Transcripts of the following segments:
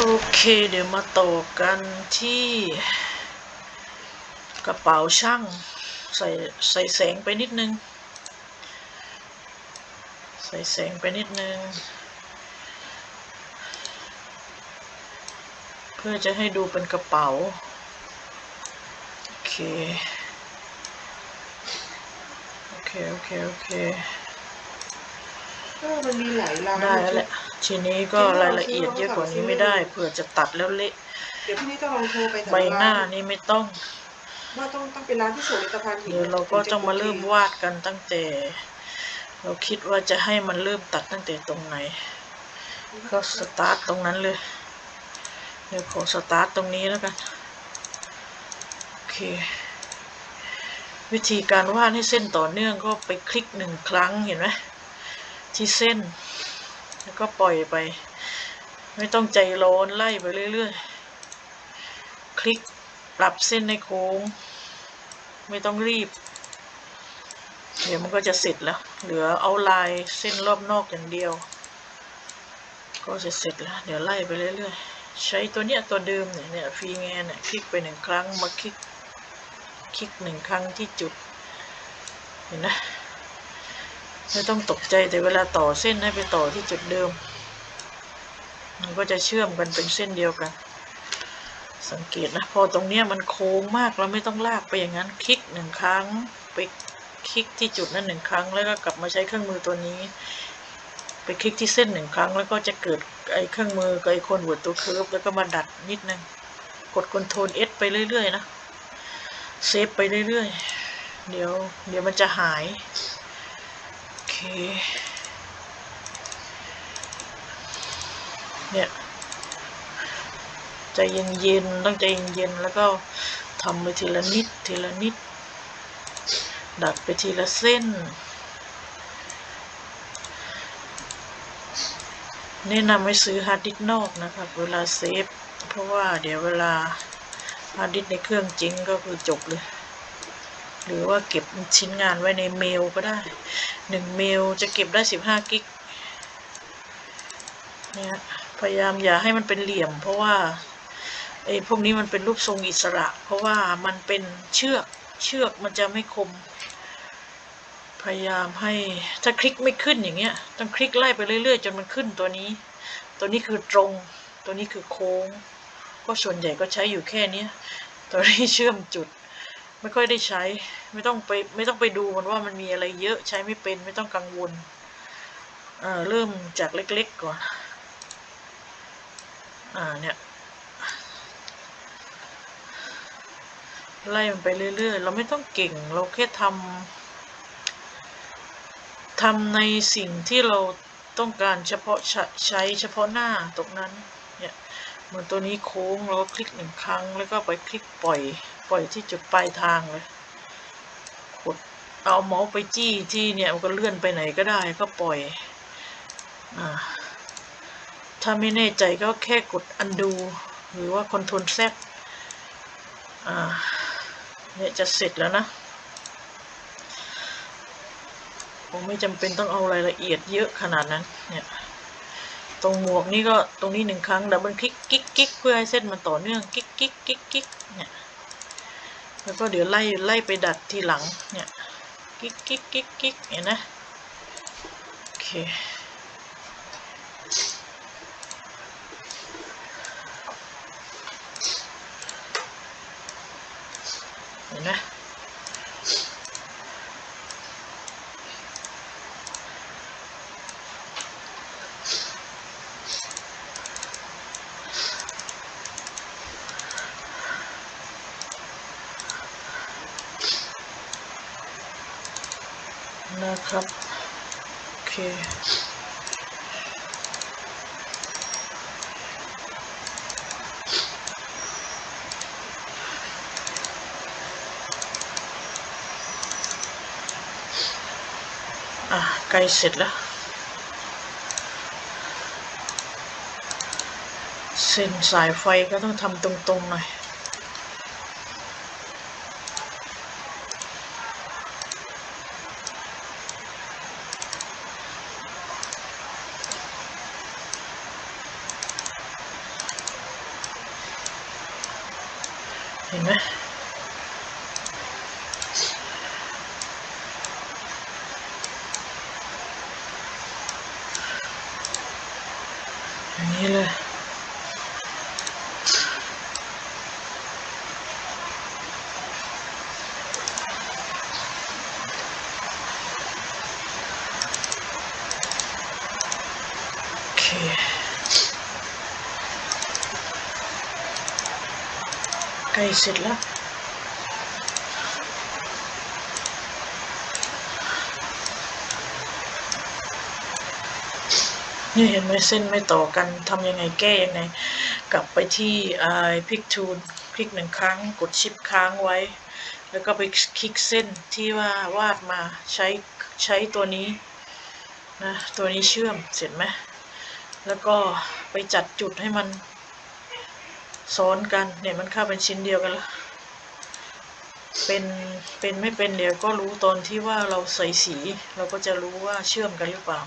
โอเค เดี๋ยวมาต่อกันที่ กระเป๋าช่างใส่ใส่แสงไปนิดนึง ใส่แสงไปนิดนึง เพื่อจะให้ดูเป็นกระเป๋า โอเค โอเค โอเค โอเคเออมันมีหลายร้านได้แล้วแหละ ทีนี้ก็รายละเอียดเยอะกว่านี้ไม่ได้เผื่อจะตัดแล้วเละเดี๋ยวพี่นี่ต้องลองโทรไปแต่ใบละหน้าร้านนี่ไม่ต้องว่าต้องต้องเป็นร้านที่ส่งผลิตภัณฑ์เดี๋ยวเราก็ต้องมาเริ่มวาดกันตั้งแต่ เราคิดว่าจะให้มันเริ่มตัดตั้งแต่ตรงไหน ก็สตาร์ทตรงนั้นเลย เดี๋ยวขอสตาร์ทตรงนี้แล้วกันโอเควิธีการวาดให้เส้นต่อเนื่องก็ไปคลิกหนึ่งครั้งเห็นไหมที่เส้น แล้วก็ปล่อยไป ไม่ต้องใจร้อนไล่ไปเรื่อยๆ คลิกปรับเส้นในโค้ง ไม่ต้องรีบ เดี๋ยวมันก็จะเสร็จแล้ว เหลือเอาลายเส้นรอบนอกอย่างเดียว ก็จะเสร็จแล้ว เดี๋ยวไล่ไปเรื่อยๆ ใช้ตัวเนี้ยตัวเดิมเนี่ยเนี่ยฟรีแงนเนี่ยคลิกไปหนึ่งครั้งมาคลิก คลิกหนึ่งครั้งที่จุด เห็นนะ ไม่ต้องตกใจแต่เวลาต่อเส้นให้ไปต่อที่จุดเดิม มันก็จะเชื่อมกันเป็นเส้นเดียวกัน สังเกตนะพอตรงเนี้ยมันโค้งมากเราไม่ต้องลากไปอย่างนั้นคลิกหนึ่งครั้งไปคลิกที่จุดนั้นหนึ่งครั้ง แล้วก็กลับมาใช้เครื่องมือตัวนี้ ไปคลิกที่เส้นหนึ่งครั้ง แล้วก็จะเกิดไอ้เครื่องมือกับไอ้คนหัวตัวเคิร์ฟแล้วก็มาดัดนิดนึงกดคอนโทรล S ไปเรื่อยๆนะเซฟไปเรื่อยๆเดี๋ยวเดี๋ยวมันจะหาย เนี่ยใจเย็นๆต้องใจเย็นๆแล้วก็ทำไปทีละนิดทีละนิด ดัดไปทีละเส้น แนะนำให้ซื้อฮาร์ดดิสก์นอกนะครับ เวลาเซฟ เพราะว่าเดี๋ยวเวลาฮาร์ดดิสก์ในเครื่องจริงก็คือจบเลย หรือว่าเก็บชิ้นงานไว้ในเมลก็ได้หนึ่งเมลจะเก็บได้สิบห้ากิกเนี่ยพยายามอย่าให้มันเป็นเหลี่ยม เพราะว่าไอ้พวกนี้มันเป็นรูปทรงอิสระ เพราะว่ามันเป็นเชือกเชือกมันจะไม่คม พยายามให้ถ้าคลิกไม่ขึ้นอย่างเงี้ยต้องคลิกไล่ไปเรื่อยๆ จนมันขึ้นตัวนี้ ตัวนี้คือตรง ตัวนี้คือโค้ง ก็ส่วนใหญ่ก็ใช้อยู่แค่นี้ตัวนี้เชื่อมจุด ไม่ค่อยได้ใช้ ไม่ต้องไปไม่ต้องไปดูมันว่ามันมีอะไรเยอะใช้ไม่เป็นไม่ต้องกังวลเอ่อเริ่มจากเล็กๆก่อน อ่าเนี่ยไล่มันไปเรื่อยๆ เราไม่ต้องเก่ง เราแค่ทำทำในสิ่งที่เราต้องการเฉพาะใช้ใช้เฉพาะหน้าตรงนั้น เนี่ยเหมือนตัวนี้โค้งเราก็คลิกหนึ่งครั้งแล้วก็ไปคลิกปล่อย ปล่อยที่จุดปลายทางเลยกดเอาเมาส์ไปจี้ที่เนี่ยมันก็เลื่อนไปไหนก็ได้ก็ปล่อยอถ้าไม่แน่ใจก็แค่กด undo หรือว่า control z เนี่ยจะเสร็จแล้วนะผมไม่จำเป็นต้องเอารายละเอียดเยอะขนาดนั้น เนี่ย ตรงหมวกนี่ก็ตรงนี้หนึ่งครั้งดับเบิลคลิกกิ๊กกิ๊กเพื่อให้เส้นมันต่อเนื่องกิ๊กกิ๊กกิ๊กกิ๊กเนี่ย แล้วก็เดี๋ยวไล่ไล่ไปดัดทีหลังเนี่ยกิ๊กกิ๊กกิ๊กกิ๊กเห็นนะโอเคเห็นไห นะครับ โอเคอะใกล้เสร็จแล้ว เส้นสายไฟก็ต้องทำตรงๆหน่อย เห็นไหมอย่างนี้เลยโอเค ใกล้เสร็จแล้วนี่เห็นไหมเส้นไม่ต่อกันทำยังไงแก้ยังไง กลับไปที่ไอ้พิกทูนคลิกหนึ่งครั้ง กดชิปค้างไว้ แล้วก็ไปคลิกเส้นที่ว่าวาดมาใช้ใช้ตัวนี้นะตัวนี้เชื่อมเสร็จไหมแล้วก็ไปจัดจุดให้มัน ซ้อนกันเนี่ยมันเข้าเป็นชิ้นเดียวกันล้วเป็นเป็นไม่เป็นเดี๋ยวก็รู้ตอนที่ว่าเราใส่สี เราก็จะรู้ว่าเชื่อมกันหรือเปล่า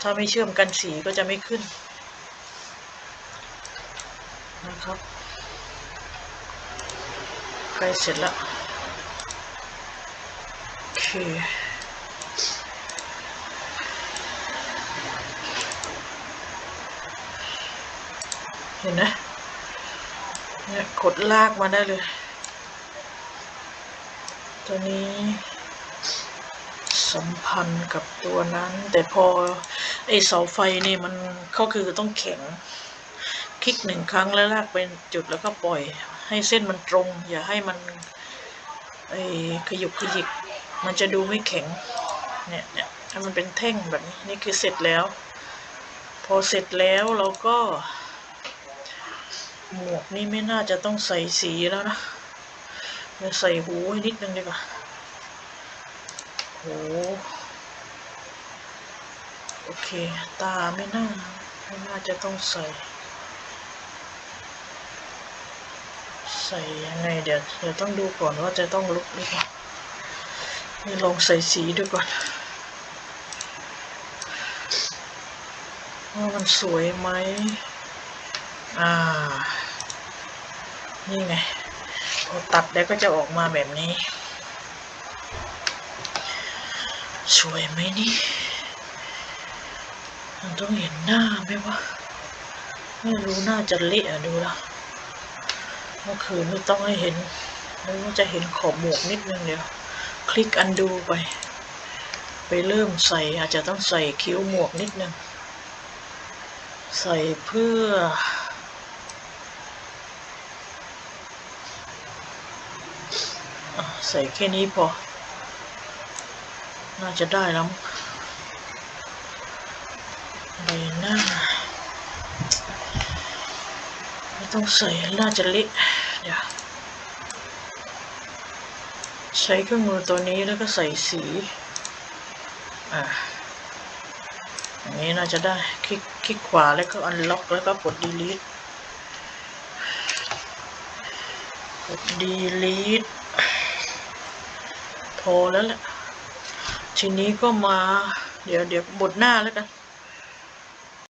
ถ้าไม่เชื่อมกันสีก็จะไม่ขึ้นนะครับใกล้เสร็จล้วโอเคเห็นนะ เนี่ยกดลากมาได้เลย ตัวนี้สัมพันธ์กับตัวนั้น แต่พอไอเสาไฟนี่มันก็คือต้องแข็ง คลิกหนึ่งครั้งแล้วลากเป็นจุดแล้วก็ปล่อย ให้เส้นมันตรง อย่าให้มันไอขยุกขยิก มันจะดูไม่แข็ง เนี่ยเนี่ยถ้ามันเป็นแท่งแบบนี้ นี่คือเสร็จแล้ว พอเสร็จแล้วเราก็ หมวกนี่ไม่น่าจะต้องใส่สีแล้วนะเดี๋ยวใส่หูให้นิดนึงดีกว่าโหโอเค ตาไม่น่าไม่น่าจะต้องใส่ ใส่ยังไงเดี๋ยวเดี๋ยวต้องดูก่อนว่าจะต้องลุกหรือเปล่านี่ลองใส่สีดูก่อนว่ามันสวยไหมอ่า นี่ไงพอตัดแล้วก็จะออกมาแบบนี้ สวยไหมนี่ มันต้องเห็นหน้าไหมวะ ไม่รู้น่าจะเละอะดูแล้วเมื่อคืนไม่ต้องให้เห็นหรือว่าจะเห็นขอบหมวกนิดนึงเดี๋ยว คลิกอันดูไป ไปเริ่มใส่อาจจะต้องใส่คิ้วหมวกนิดนึง ใส่เพื่อ อะใส่แค่นี้พอ น่าจะได้แล้วมั้งใบหน้า ไม่ต้องใส่น่าจะเละเดี๋ยวใช้เครื่องมือตัวนี้แล้วก็ใส่สี อ่าอย่างนี้น่าจะได้ คลิกคลิกขวาแล้วก็อันล็อกแล้วก็กด delete กด delete พอแล้วแหละทีนี้ก็มา เดี๋ยวเดี๋ยวบทหน้าแล้วกัน